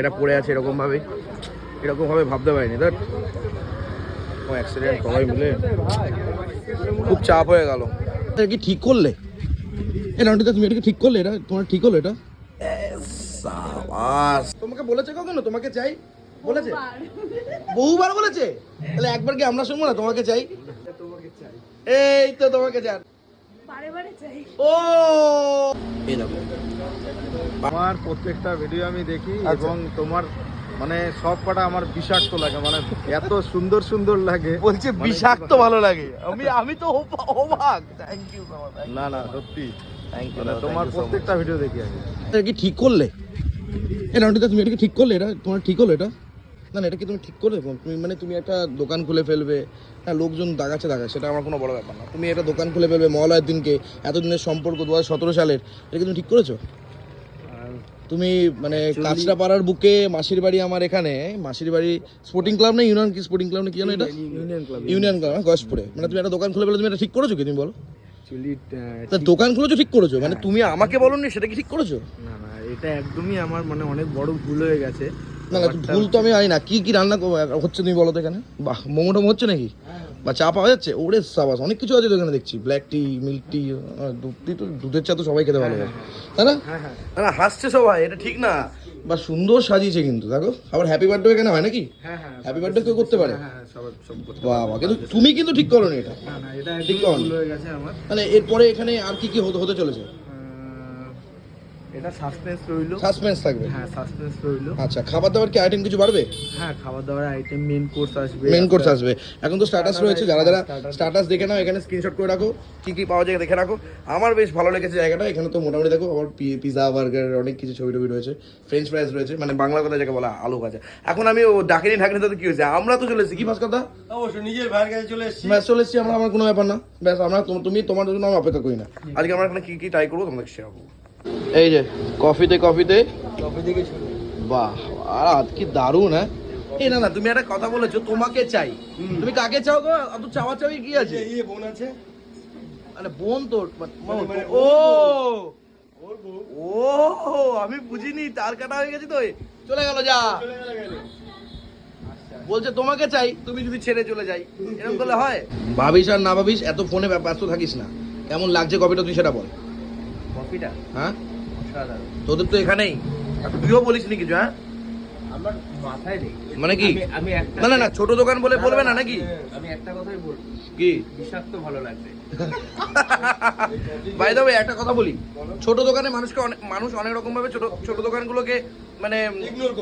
এটা পড়ে আছে এরকম ভাবে এরকম ভাবে ভাবতে পারিনি দেখ ও অ্যাক্সিডেন্ট সবাই মিলে। খুব চাপ হয়ে গেল। এটা কি ঠিক করলে? এ নাউটিদা তুমি এটাকে ঠিক করলে? এটা তোমার ঠিক হলো এটা? সাবাস। তোমাকে বলেছে কখনো? তোমাকে চাই? বলেছে? বহুবার। বলেছে? তাহলে একবার কি আমরা শুনব না? তোমাকে চাই। এই তো তোমাকে চাই। ও! আমার প্রত্যেকটা ভিডিও আমি দেখি আচ্ছা। এবং তোমার মানে সব কটা আমার বিষাক্ত লাগে মানে এত সুন্দর সুন্দর লাগে। বলছে মানে- বিষাক্ত ভালো লাগে। আমি আমি তো অবা- অবাক। থ্যাংক ইউ না না সত্যি। থ্যাংক ইউ মানে তোমার প্রত্যেকটা ভিডিও দেখি আমি। এটা কি ঠিক করলে? এ নাউটিদা তুমি এটা কি ঠিক করলে? এটা তোমার ঠিক হলো এটা? না এটা কি তুমি ঠিক করলে তুমি মানে তুমি একটা দোকান খুলে ফেলবে হ্যাঁ লোকজন দাগাচ্ছে দাগাচ্ছে সেটা আমার কোনো বড় ব্যাপার না। তুমি একটা দোকান খুলে ফেলবে মহালয়ের দিনকে এতদিনের সম্পর্ক দু হাজার সতেরো সালের এটা কি তুমি ঠিক করেছ? তুমি মানে কাঁচরা পাড়ার বুকে মাসির বাড়ি আমার এখানে মাসির বাড়ি স্পোর্টিং ক্লাব না ইউনিয়ন কি স্পোর্টিং ক্লাব না কি জানো এটা? ইউনিয়ন ক্লাব ইউনিয়ন ক্লাব হ্যাঁ গসপুরে মানে তুমি একটা দোকান খুলে ফেলে তুমি এটা ঠিক করেছ কি তুমি বলো? তা দোকান খুলেছো ঠিক করেছ? মানে তুমি আমাকে বলনি সেটা কি ঠিক করেছ? না না এটা একদমই আমার মানে অনেক বড় ভুল হয়ে গেছে। না না ভুল তো আমি জানি না। কি কি রান্না হচ্ছে তুমি বলো তো এখানে? বাহ মোমো টোমো হচ্ছে নাকি? বা চা পাওয়া যাচ্ছে? ওরে সাবাস অনেক কিছু আছে তো এখানে দেখছি। ব্ল্যাক টি মিল্ক টি দুধ টি তো দুধের চা তো সবাই খেতে ভালো তাই না? হ্যাঁ হ্যাঁ। না হাসছে সবাই এটা ঠিক না। বা সুন্দর সাজিয়েছে কিন্তু দেখো। আবার হ্যাপি বার্থডে এখানে হয় নাকি? হ্যাঁ হ্যাঁ হ্যাপি বার্থডে কেউ করতে পারে? হ্যাঁ হ্যাঁ বাবা কিন্তু তুমি কিন্তু ঠিক করো এটা। না না এটা ঠিক কর। হয়ে মানে এরপরে এখানে আর কি কি হতে হতে চলেছে? এটা সাসপেন্স রইল। সাসপেন্স থাকবে? হ্যাঁ সাসপেন্স রইল। আচ্ছা খাবার দাবার কি আইটেম কিছু বাড়বে? হ্যাঁ খাবার দাবার আইটেম মেন কোর্স আসবে। মেন কোর্স আসবে। এখন তো স্ট্যাটাস রয়েছে যারা যারা স্ট্যাটাস দেখে নাও এখানে স্ক্রিনশট করে রাখো কি কি পাওয়া যায় দেখে রাখো। আমার বেশ ভালো লেগেছে জায়গাটা এখানে তো মোটামুটি দেখো আবার পিজা বার্গার অনেক কিছু ছবি টবি রয়েছে। ফ্রেঞ্চ ফ্রাইজ রয়েছে মানে বাংলা কথা যাকে বলা আলু ভাজা। এখন আমি ও ডাকিনি ঢাকিনি তাতে কি হয়েছে? আমরা তো চলে এসেছি কি ভাস কথা অবশ্যই নিজের ভাইয়ের কাছে চলে এসেছি। ব্যাস চলে এসেছি আমরা আমার কোনো ব্যাপার না। ব্যাস আমরা তুমি- তুমি তোমার জন্য আমি অপেক্ষা করি না। আজকে আমরা এখানে কি কি ট্রাই করব তোমাকে শেয়ার করব। এই যে কফিতে কফিতে কবে থেকে শুরু বাহ আর কি দারুণ হ্যাঁ? এই না না তুমি একটা কথা বলেছ তোমাকে চাই। তুমি কাকে চাও গো? অত চাওয়া চাওয়ি কি আছে? এই বোন আছে। মানে বোন তোর মানে- মানে ও! ও আমি বুঝিনি তার কাটা হয়ে গেছি তো চলে গেল যা। বলছে তোমাকে চাই তুমি যদি ছেড়ে চলে যাই। এরকম করলে হয়? ভাবিস আর না ভাবিস এত ফোনে ব্যস্ত থাকিস না। কেমন লাগছে কপিটা তুই সেটা বল। কপিটা হ্যাঁ? তোদের তো এখানেই। তুইও বলিস নি কিছু হ্যাঁ? আমার মাথায় নেই। মানে কি? আমি- একটা না না না ছোট দোকান বলে বলবে না নাকি? আমি একটা কথাই বলব কি? বিষাক্ত ভালো লাগবে বাই দ্য একটা কথা বলি। ছোট দোকানে মানুষকে অনেক মানুষ অনেক রকম ভাবে ছোট ছোট দোকানগুলোকে মানে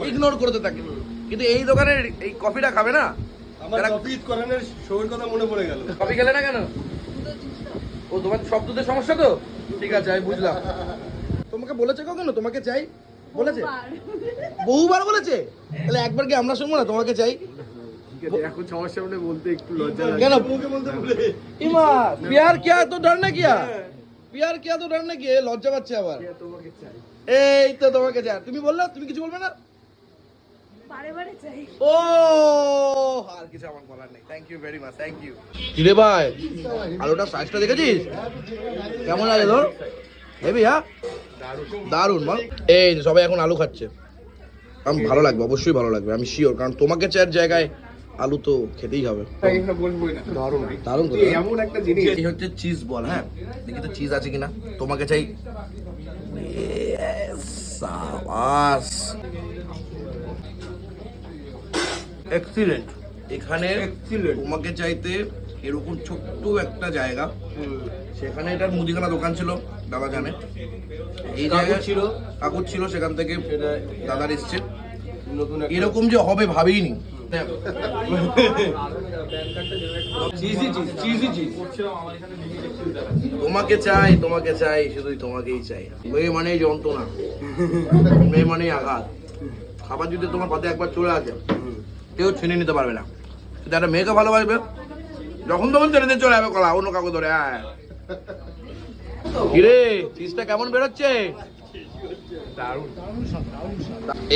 ইগনোর করতে থাকে। কিন্তু এই দোকানের এই কফিটা খাবে না? আমার কফি করানোর শোয়ের কথা মনে পড়ে গেল। কফি খেলে না কেন? ও তোমার সব দুধের সমস্যা তো? ঠিক আছে আমি বুঝলাম। তোমাকে বলেছে কখনো? তোমাকে চাই? বলেছে? বহুবার। বলেছে? তাহলে একবার কি আমরা শুনব না? তোমাকে চাই? এখন বলতে একটু লজ্জা লাগে। কেন মুখে বলতে ভুলে ইমা প্যার কিয়া তো ডর না কিয়া প্যার কিয়া তো ডর না কি? লজ্জা পাচ্ছে আবার। তোমাকে চাই। এই তো তোমাকে চাই। তুমি বললে তুমি কিছু বলবে না? ও আর কিছু আমার বলার নেই। Thank you very much thank you কিরে ভাই আলুটা সাইজটা দেখেছিস? কেমন লাগে তোর? হেবি হ্যাঁ? দারুণ বল এই যে সবাই এখন আলু খাচ্ছে। আমি ভালো লাগবে অবশ্যই ভালো লাগবে আমি শিওর কারণ তোমাকে চার জায়গায় আলু তো খেতেই হবে। দারুণ। দারুণ তো এমন একটা জিনিস এই হচ্ছে চিজ বল হ্যাঁ? দেখি তো চিজ আছে কিনা। তোমাকে চাই। সাবাস। এক্সিলেন্ট এখানে. তোমাকে চাইতে এরকম ছোট্ট একটা জায়গা। সেখানে এটার মুদিখানা দোকান ছিল। দাদা জানে। এই জায়গা ছিল। কাকুর ছিল সেখান থেকে দাদার এসছে। নতুন এরকম যে হবে ভাবিনি। তোমাকে চাই তোমাকে চাই শুধুই তোমাকেই চাই। মেয়ে মানেই যন্ত্রণা। মেয়ে মানেই আঘাত। খাবার যদি তোমার পাতে একবার চলে আসে কেউ ছিনে নিতে পারবে না। কিন্তু একটা মেয়েকে ভালোবাসবে যখন তখন ছেড়ে দিয়ে চলে যাবে কলা অন্য কাকু ধরে হ্যাঁ কিরে চিজটা কেমন বেরোচ্ছে?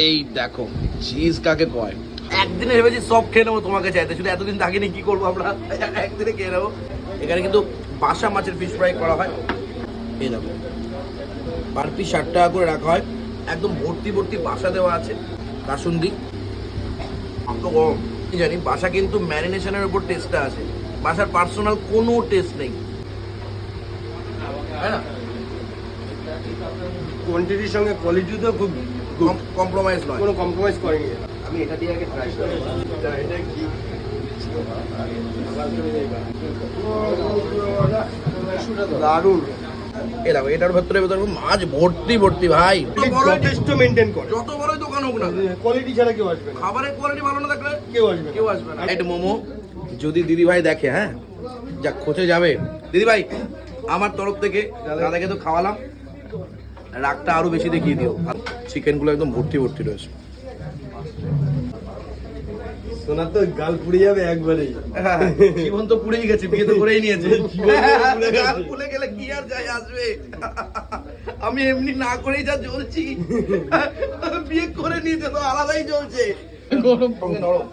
এই দেখো চিজ কাকে কয়? একদিনে ভেবেছি সব খেয়ে নেব তোমাকে চাইতে শুধু এতদিন থাকিনি কি করব আমরা? একদিনে খেয়ে নেব। এখানে কিন্তু বাসা মাছের ফিশ ফ্রাই করা হয়। এই দেখো পার পিস ষাট টাকা করে রাখা হয়। একদম ভর্তি ভর্তি বাসা দেওয়া আছে কাসুন্দি। তো গরম কি জানি? বাসা কিন্তু ম্যারিনেশনের উপর টেস্টটা আছে। বাসার পার্সোনাল কোনো টেস্ট নেই। তাই না? কোয়ান্টিটির সঙ্গে কোয়ালিটিতেও খুব কম্প্রোমাইজ নয়। কোনো কম্প্রোমাইজ করেনি। আমি এটা দিয়ে আগে ট্রাই করি। এটা কি? দারুণ। এ দেখো এটার ভেতরে ভেতরে মাছ ভর্তি ভর্তি ভাই। যথেষ্ট মেনটেন করে। যত বড়ই দোকান হোক না কোয়ালিটি ছাড়া কেউ আসবে না। খাবারের কোয়ালিটি ভালো না থাকলে কেউ আসবে কেউ আসবে না। একটা মোমো যদি দিদি ভাই দেখে হ্যাঁ? যা খোঁজে যাবে। দিদি ভাই আমার তরফ থেকে দাদাকে তো খাওয়ালাম। রাগটা আরও বেশি দেখিয়ে দিও। চিকেনগুলো একদম ভর্তি ভর্তি রয়েছে। তো গাল পুড়ে যাবে একবারেই জীবন তো পুড়েই গেছে বিয়ে তো করেই নিয়েছে। পুড়ে গাল ফুলে গেলে কি আর যায় আসবে? আমি এমনি না করেই যা চলছি বিয়ে করে নিয়েছে তো আলাদাই চলছে নরম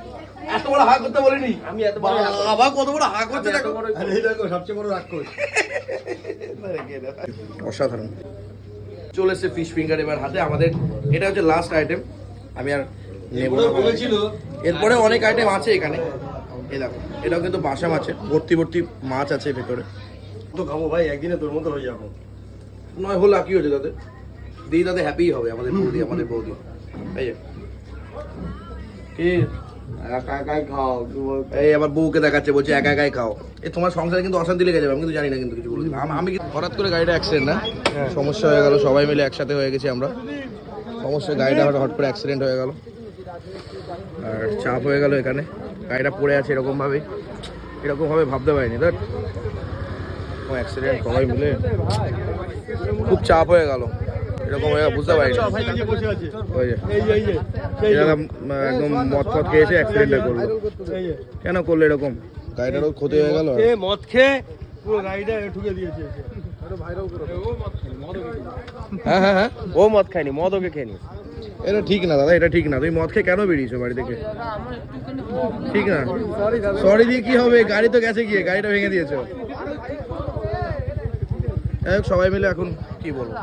এত বড় হা করতে বলিনি। আমি এত বড় বাবা কত বড় হা করছে দেখো। আরে এই দেখো সবচেয়ে বড় রাক্ষস। অসাধারণ। চলে এসছে ফিশ ফিঙ্গার এবার হাতে। আমাদের এটা হচ্ছে লাস্ট আইটেম আমি আর নেব এরপরে অনেক আইটেম আছে এখানে। এই দেখো এটাও কিন্তু বাসা মাছের। ভর্তি ভর্তি মাছ আছে ভেতরে। তো খাব ভাই একদিনে তোর মতো হয়ে যাব। নয় হলো কি হয়েছে তাদের দিদি তাদের হ্যাপি হবে আমাদের বৌদি আমাদের বৌদি। এই যে। কি? একা একাই খাও এই আবার বউকে দেখাচ্ছে বলছে একা একাই খাও। এই তোমার সংসারে কিন্তু অশান্তি লেগে যাবে আমি কিন্তু জানি না কিন্তু কিছু বলে দিলাম। আমি কিন্তু হঠাৎ করে গাড়িটা অ্যাক্সিডেন্ট না? সমস্যা হয়ে গেল সবাই মিলে একসাথে হয়ে গেছি আমরা। সমস্যা গাড়িটা হঠাৎ করে অ্যাক্সিডেন্ট হয়ে গেল। আর চাপ হয়ে গেল এখানে। গাড়িটা পড়ে আছে এরকম ভাবে এরকম ভাবে ভাবতে পারিনি অ্যাক্সিডেন্ট সবাই মিলে। খুব চাপ হয়ে গেল। এরকম বুঝতে পারিনি। বসে আছে। ওই যে এই যে এই যে এরকম একদম মদ ফদ খেয়েছে অ্যাক্সিডেন্টটা করল। কেন করল এরকম? গাড়িটারও ক্ষতি হয়ে গেল মদ খেয়ে পুরো গাড়িটা ঠুকে দিয়েছে। হ্যাঁ হ্যাঁ হ্যাঁ। ও মদ খায়নি মদ ওকে খেয়নি এটা ঠিক না দাদা এটা ঠিক না। তুমি মদ খেয়ে কেন বেরিয়েছো বাড়ি থেকে? ঠিক না। সরি দিয়ে কি হবে? গাড়ি তো গেছে গিয়ে গাড়িটা ভেঙে দিয়েছ। যাই হোক, সবাই মিলে এখন কি বলব?